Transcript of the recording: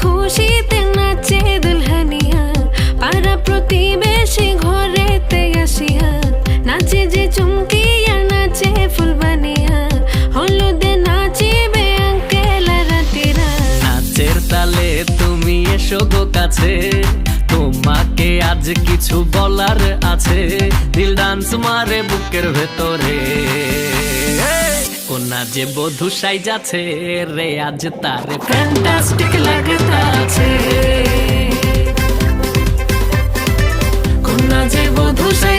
খুশিতে নাচে দুলহানিয়া, পাড়া প্রতিবেশী ঘরেতে আসিয়া, নাচে যে চুমকিয়া, নাচে ফুলবানিয়া হলুদে নাচিবে আঙ্কেলা রাতিরা নাচের তালে তুমি এসো গো কাছে, তোমাকে আজ কিছু বলার আছে, দিল ডান্স মারে বুকের ভেতরে। কোনা যে বধু সাই যাচ্ছে রে আজ তার ফ্যান্টাস্টিক লাগতাছে কোনা যে বধু সাই